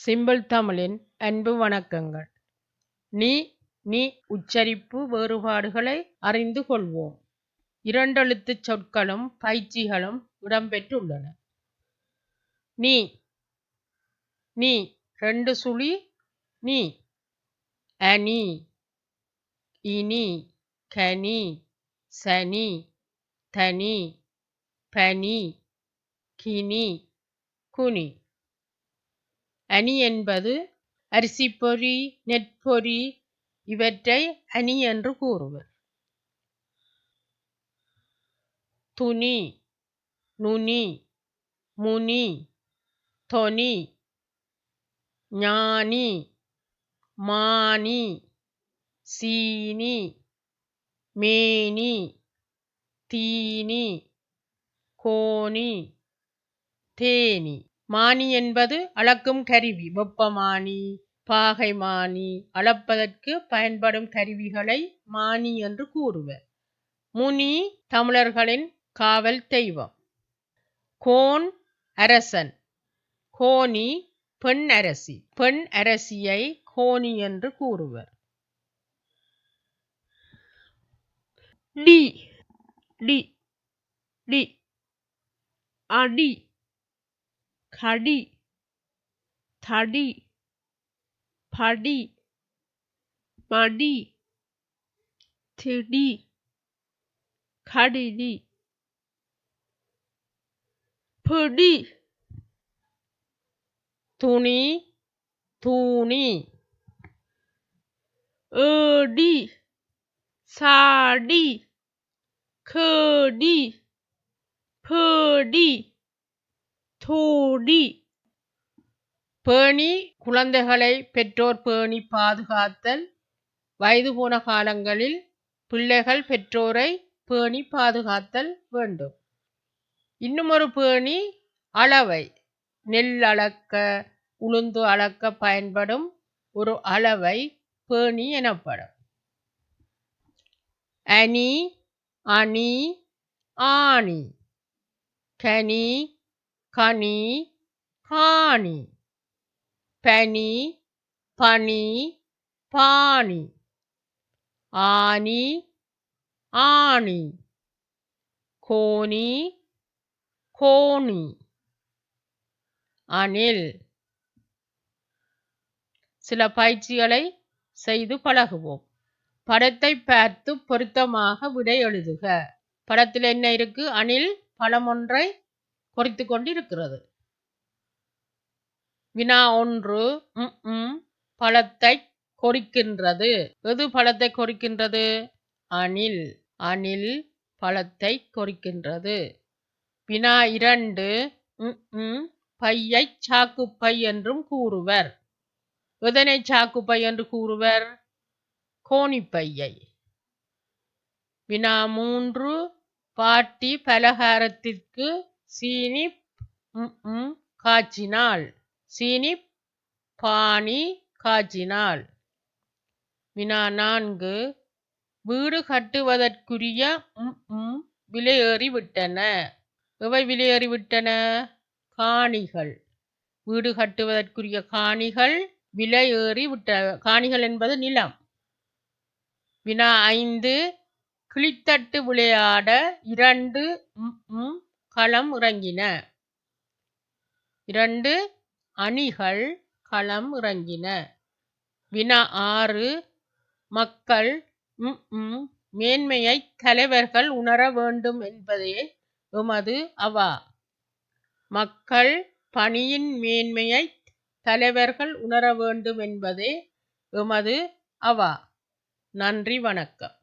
Simple தமிழின் அன்பு வணக்கங்கள். நீ நீ உச்சரிப்பு வேறுபாடுகளை அறிந்து கொள்வோம். இரண்டெழுத்துச் சொற்களும் பயிற்சிகளும் இடம்பெற்றுள்ளன. நீ நீ ரெண்டு சுழி நீ அனி இனி கனி சனி தனி பனி கினி குனி. அணி என்பது அரிசிப்பொறி நெற்பொறி இவற்றை அணி என்று கூறுவர். துணி நுனி முனி தொனி ஞானி மானி சீனி மேனி தீனி கோணி தேனி. மானி என்பது அளக்கும் கருவி. வெப்பமானி பாகைமானி அளப்பதற்கு பயன்படும் கருவிகளை மானி என்று கூறுவர். முனி தமிழர்களின் காவல் தெய்வம். கோன் அரசன். கோனி பெண் அரசி. பெண் அரசியை கோனி என்று கூறுவர். டி. டி. டி. அடி. Thirty, thirty, party, party, thirty, thirty, pretty, twenty, twenty, thirty, thirty, thirty, pretty. தோடி. பேணி குழந்தைகளை பெற்றோர் பேணி பாதுகாத்தல். வயது போன காலங்களில் பிள்ளைகள் பெற்றோரை பேணி பாதுகாத்தல் வேண்டும். இன்னும் ஒரு பேணி அளவை. நெல் அளக்க உளுந்து அளக்க பயன்படும் ஒரு அளவை பேணி எனப்படும். அணி அணி ஆணி. கனி கனி காணி. பனி பனி பாணி. ஆனி ஆணி. கோணி கோணி. அணில். சில பயிற்சிகளை செய்து பழகுவோம். படத்தை பார்த்து பொருத்தமாக விடை எழுதுக. படத்தில் என்ன இருக்கு? அணில் பழமொன்றை குறைத்து கொண்டிருக்கிறது. வினா ஒன்று ம் பழத்தை கொறிக்கின்றது. எது பழத்தை கொறிக்கின்றது? அணில். அணில் பழத்தை கொறிக்கின்றது. வினா இரண்டு ம் பையை சாக்குப்பை என்றும் கூறுவர். எதனை சாக்குப்பை என்று கூறுவர்? கோணிப்பையை. வினா மூன்று பாட்டி பலகாரத்திற்கு சீனி காய்ச்சினாள் சீனி பாணி காய்ச்சினாள் வினா நான்கு. வீடு கட்டுவதற்குரிய விலையேறிவிட்டன எவை விலையேறிவிட்டன காணிகள். வீடு கட்டுவதற்குரிய காணிகள் விலையேறி விட்ட காணிகள் என்பது நிலம். வினா ஐந்து. கிளித்தட்டு விளையாட இரண்டு. களம் இறங்கின இரண்டு அணிகள் களம் இறங்கின வினா ஆறு மக்கள் மேன்மையை தலைவர்கள் உணர வேண்டும் என்பதே எமது அவா. மக்கள் பணியின் மேன்மையை தலைவர்கள் உணர வேண்டும் என்பதே எமது அவா. நன்றி வணக்கம்.